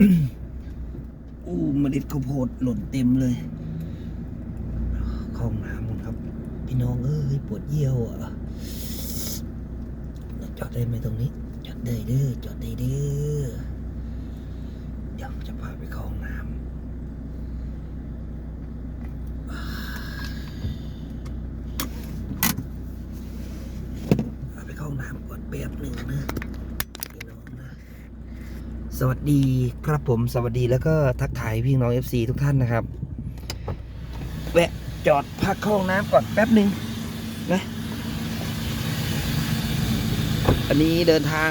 อู้เมล็ดข้าวโพดหล่นเต็มเลยเข้าห้องน้ำก่อนครับ พี่น้องเอ้ยปวดเยี่ยวอะจอดได้ไหมตรงนี้จอดได้เด้อจอดได้เด้อเดี๋ยวจะพาไปเข้าห้องน้ำพาไปเข้าห้องน้ำก่อนแป๊บหนึ่งนะพี่น้องนะ สวัสดีครับผมสวัสดีแล้วก็ทักทายพี่น้อง FC ทุกท่านนะครับ แวะจอดพักข้าห้องน้ำก่อนแป๊บหนึ่งนะอันนี้เดินทาง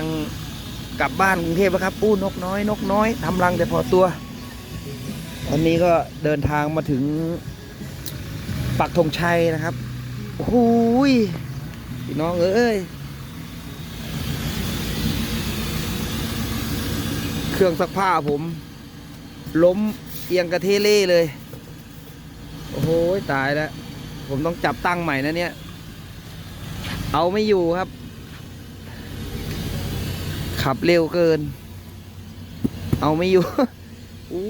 กลับบ้านกรุงเทพแล้วครับอู้นกน้อย นกน้อยทำรังแต่พอตัววันนี้ก็เดินทางมาถึงปักธงชัยนะครับโอ้ยพี่น้องเอ้ย เครื่องซักผ้าผม ล้มเอียงกระเทเล่เลย โอ้โหตายแล้ว ผมต้องจับตั้งใหม่นะเนี่ย เอาไม่อยู่ครับ ขับเร็วเกิน เอาไม่อยู่ อู้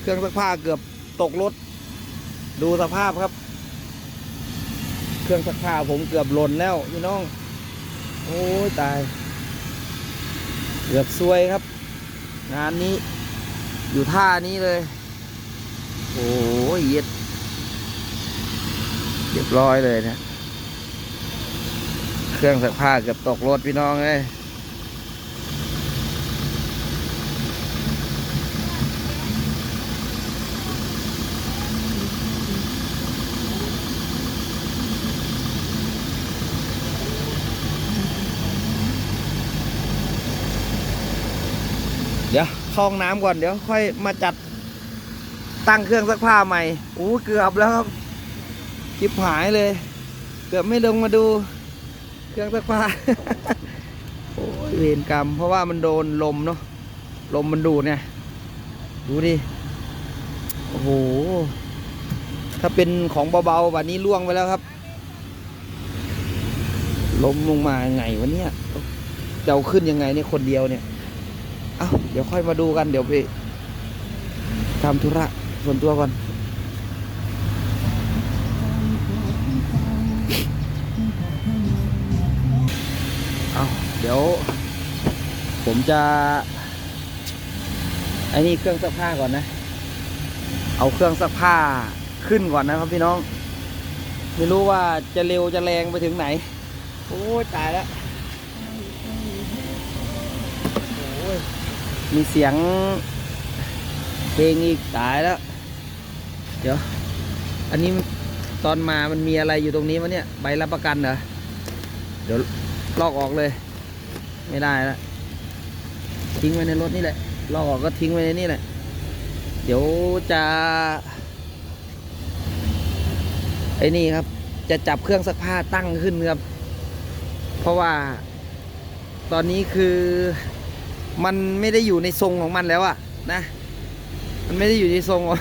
เครื่องซักผ้าเกือบตกรถ ดูสภาพครับ เครื่องซักผ้าผมเกือบหล่นแล้วพี่น้อง โอ้ยตาย เกือบซวยครับ งานนี้ อยู่ท่านี้เลย โอ้ยเย็ดเรียบร้อยเลยนะ เครื่องสักผ้าเกือบตกรถพี่น้องเลย เดี๋ยวเข้าห้องน้ำก่อนเดี๋ยวค่อยมาจัดตั้งเครื่องซักผ้าใหม่โอ้เกือบแล้วครับจิบหายเลย เกือบไม่ลงมาดูเครื่องซักผ้าโอ้ยเวรกรรม เพราะว่ามันโดนลมเนาะลมมันดูดเนี่ยดูดิโอ้โหถ้าเป็นของเบาๆแบบนี้ล่วงไปแล้วครับลมลงมาไงวะเนี่ยจะเอาขึ้นยังไงเนี่ยคนเดียวเนี่ย เอาเดี๋ยวค่อยมาดูกันเดี๋ยวไปทำธุระส่วนตัวก่อน เอาเดี๋ยว ผมจะไอ้นี่เครื่องซักผ้าก่อนนะ เอาเครื่องซักผ้าขึ้นก่อนนะครับพี่น้อง ไม่รู้ว่าจะเร็วจะแรงไปถึงไหน โอ้ตายแล้ว มีเสียงเพลงอีกตายแล้ว เดี๋ยว อันนี้ตอนมามันมีอะไรอยู่ตรงนี้วะเนี่ย ใบรับประกันเหรอ เดี๋ยวลอกออกเลย ไม่ได้แล้วทิ้งไว้ในรถนี่แหละ ลอกออกก็ทิ้งไว้ในนี่แหละ เดี๋ยวจะ ไอ้นี่ครับ จะจับเครื่องซักผ้าตั้งขึ้นครับ เพราะว่า ตอนนี้คือ มันไม่ได้อยู่ในทรงของมันแล้วอะนะ มันไม่ได้อยู่ในทรงขอ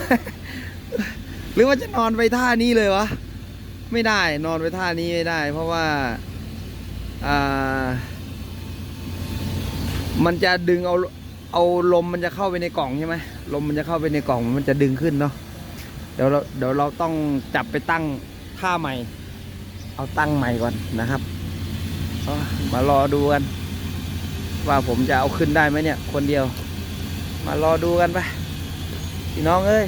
หรือว่าจะนอนไปท่านี้เลยวะ ไม่ได้นอนไปท่านี้ไม่ได้ เพราะว่าอ่ามันจะดึงเอาเอาลมมันจะเข้าไปในกล่องใช่ไหมลมมันจะเข้าไปในกล่องมันจะดึงขึ้นเนาะเดี๋ยวเราเดี๋ยวเราต้องจับไปตั้งท่าใหม่ เอาตั้งใหม่ก่อนนะครับมารอดูกัน ว่าผมจะเอาขึ้นได้ไหมเนี่ย คนเดียว มารอดูกันไปพี่น้องเอ้ย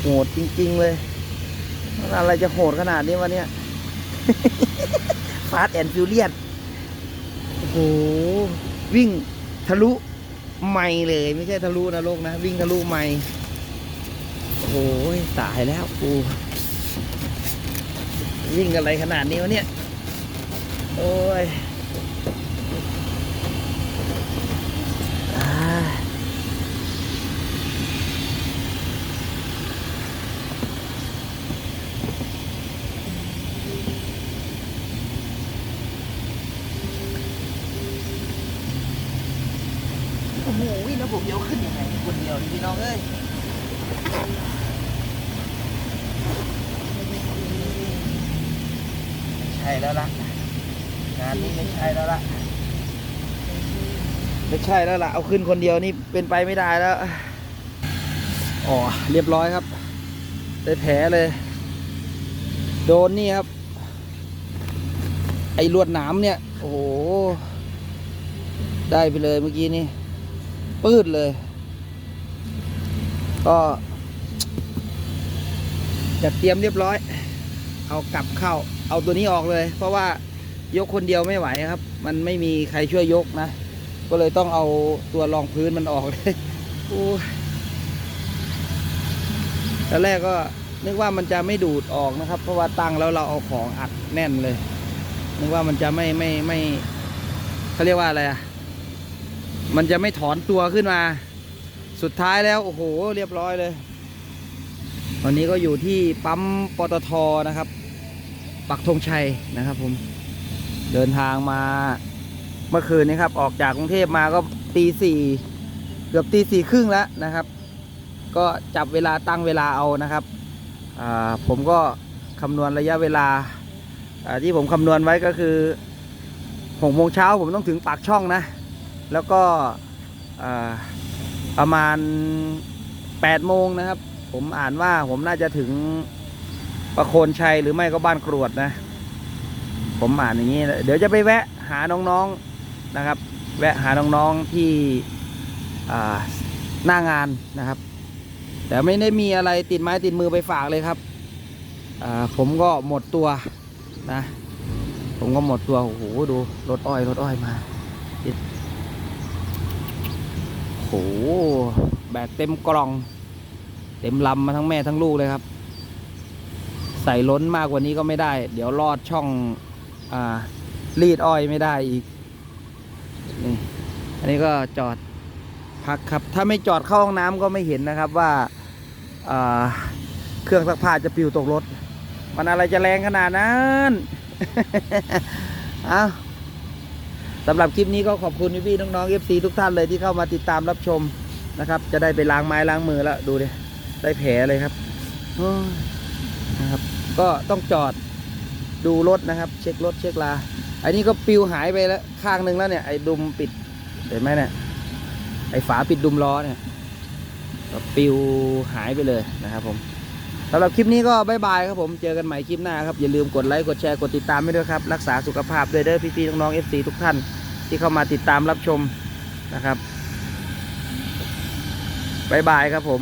โหดจริง ๆ เลยอะไรจะโหดขนาดนี้วะเนี่ยฟาสแอนฟิวเลียนโอ้โห วิ่งทะลุไม่เลย ไม่ใช่ทะลุนะโลกนะ วิ่งทะลุไม่โอ้โหตายแล้วกูวิ่งอะไรขนาดนี้วะเนี่ย โอ้ยอ่าโอ้โห แล้วผมยกขึ้นยังไงคนเดียวพี่น้องเอ้ยใช่แล้วล่ะงานนี้ไม่ใช่แล้วล่ะไม่ใช่แล้วล่ะเอาขึ้นคนเดียวนี่เป็นไปไม่ได้แล้วอ๋อเรียบร้อยครับ ได้แผลเลย โดนนี่ครับ ไอ้ลวดหนามเนี่ย โอ้โห ได้ไปเลยเมื่อกี้นี่ ปืดเลย ก็จัดเตรียมเรียบร้อย เอากลับเข้า เอาตัวนี้ออกเลย เพราะว่ายกคนเดียวไม่ไหวครับ มันไม่มีใครช่วยยกนะ ก็เลยต้องเอาตัวรองพื้นมันออกเลยโอ้ตอนแรกก็นึกว่ามันจะไม่ดูดออกนะครับ เพราะว่าตั้งแล้วเราเอาของอัดแน่นเลย นึกว่ามันจะไม่ไม่ไม่เขาเรียกว่าอะไรอะ มันจะไม่ถอนตัวขึ้นมา สุดท้ายแล้ว โอ้โห เรียบร้อยเลยวันนี้ก็อยู่ที่ปั๊มปตทนะครับ ปักธงชัยนะครับผม เดินทางมาเมื่อคืนนี้ครับ ออกจากกรุงเทพมาก็ตีสี่เกือบตีสี่ครึ่งแล้วนะครับ ก็จับเวลาตั้งเวลาเอานะครับผมก็คำนวณระยะเวลาที่ผมคำนวณไว้ก็คือหกโมงเช้าผมต้องถึงปากช่องนะ แล้วก็ประมาณแปดโมงนะครับ ผมอ่านว่าผมน่าจะถึงประโคนชัยหรือไม่ก็บ้านกรวดนะ ผมอ่านอย่างนี้ เดี๋ยวจะไปแวะหาน้องๆนะครับ แวะหาน้องๆที่หน้างานนะครับ แต่ไม่ได้มีอะไรติดไม้ติดมือไปฝากเลยครับผมก็หมดตัวนะ ผมก็หมดตัว โอ้โห ดูรถอ้อยรถอ้อยมา หแบกเต็มกล่อง เต็มลำมาทั้งแม่ทั้งลูกเลยครับ ใส่ล้นมากกว่านี้ก็ไม่ได้ เดี๋ยวลอดช่องอรีดอ้อยไม่ได้อีกนี่อันนี้ก็จอดพักครับ ถ้าไม่จอดเข้าห้องน้ำก็ไม่เห็นนะครับว่าเครื่องซักผ้าจะปิวตกรถ มันอะไรจะแรงขนาดนั้น เอา สำหรับคลิปนี้ก็ขอบคุณพี่ๆน้องๆ FC ทุกท่านเลยที่เข้ามาติดตามรับชมนะครับ จะได้ไปล้างไม้ล้างมือแล้วดูดิได้แผลเลยครับนะครับ ก็ต้องจอดดูรถนะครับ เช็ครถเช็คลาอันนี้ก็ปิวหายไปแล้วข้างหนึ่งแล้วเนี่ยไอ้ดุมปิดเห็นไหมเนี่ยไอ้ฝาปิดดุมล้อเนี่ยก็ปิวหายไปเลยนะครับผม สำหรับคลิปนี้ก็บายบายครับผม เจอกันใหม่คลิปหน้าครับ อย่าลืมกดไลค์ กดแชร์ กดติดตามให้ด้วยครับ รักษาสุขภาพด้วยเด้อพี่ๆน้องๆ FC ทุกท่านที่เข้ามาติดตามรับชมนะครับบายบายครับผม